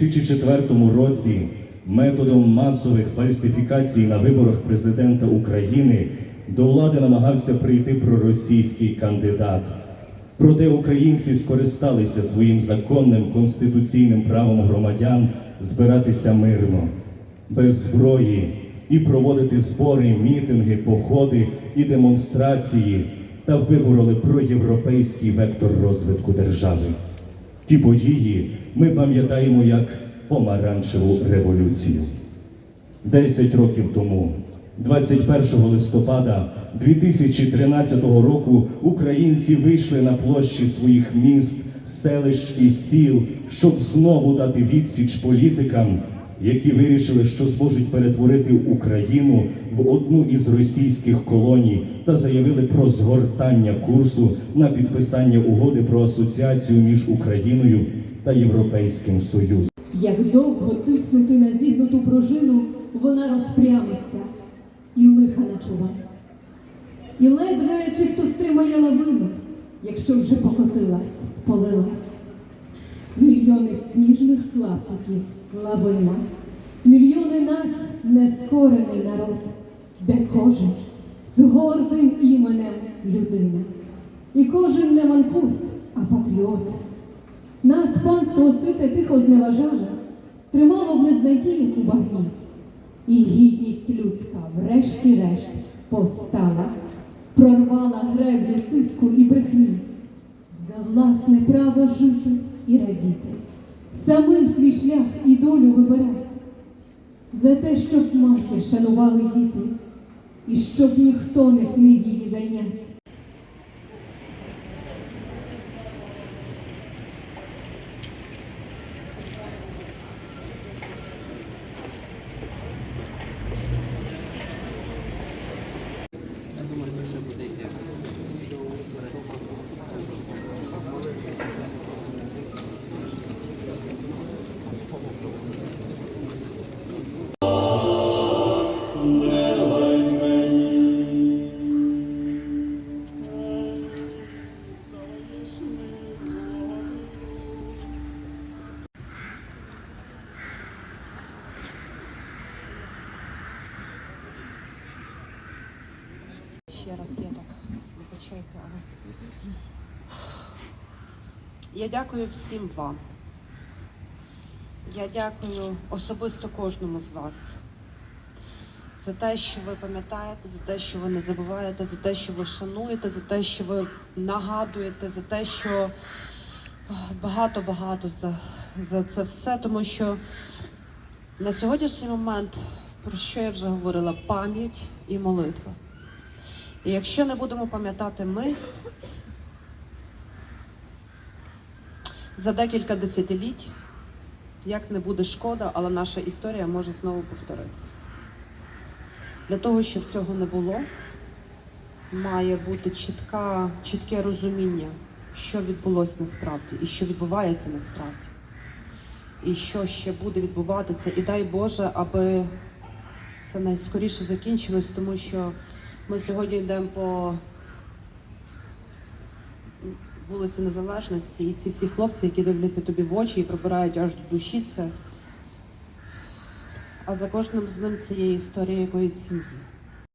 2004 році методом масових фальсифікацій на виборах президента України до влади намагався прийти проросійський кандидат. Проте українці скористалися своїм законним конституційним правом громадян збиратися мирно, без зброї і проводити збори, мітинги, походи і демонстрації та вибороли проєвропейський вектор розвитку держави. Ті події ми пам'ятаємо як помаранчеву революцію. Десять років тому, 21 листопада 2013 року, українці вийшли на площі своїх міст, селищ і сіл, щоб знову дати відсіч політикам, які вирішили, що зможуть перетворити Україну в одну із російських колоній та заявили про згортання курсу на підписання угоди про асоціацію між Україною та Європейським Союзом. Як довго тиснути на зігнуту пружину, вона розпрямиться і лиха начувась. І ледве чи хто стримає лавину, якщо вже покотилась, полилась. Клаптиків лавина, мільйони нас нескорений народ, де кожен з гордим іменем людина. І кожен не манкурт, а патріот. Нас панство освіте тихо зневажаже, тримало в незнайдіях у багні. І гідність людська, врешті-решт, постала, прорвала греблю тиску і брехні, за власне право жити і радіти, самим свій шлях і долю вибирать, за те, щоб матір шанували діти, і щоб ніхто не смів її зайняти. Ще раз я так вибачайте, але я дякую всім вам. Я дякую особисто кожному з вас за те, що ви пам'ятаєте, за те, що ви не забуваєте, за те, що ви шануєте, за те, що ви нагадуєте, за те, що багато-багато за, за це все, тому що на сьогоднішній момент, про що я вже говорила, пам'ять і молитва. І якщо не будемо пам'ятати ми, за декілька десятиліть, як не буде шкода, але наша історія може знову повторитися. Для того, щоб цього не було, має бути чітка, чітке розуміння, що відбулося насправді і що відбувається насправді. І що ще буде відбуватися. І дай Боже, аби це найскоріше закінчилось, тому що ми сьогодні йдемо по вулиці Незалежності, і ці всі хлопці, які дивляться тобі в очі і пробирають аж до душі це. А за кожним з ним це є історія якоїсь сім'ї.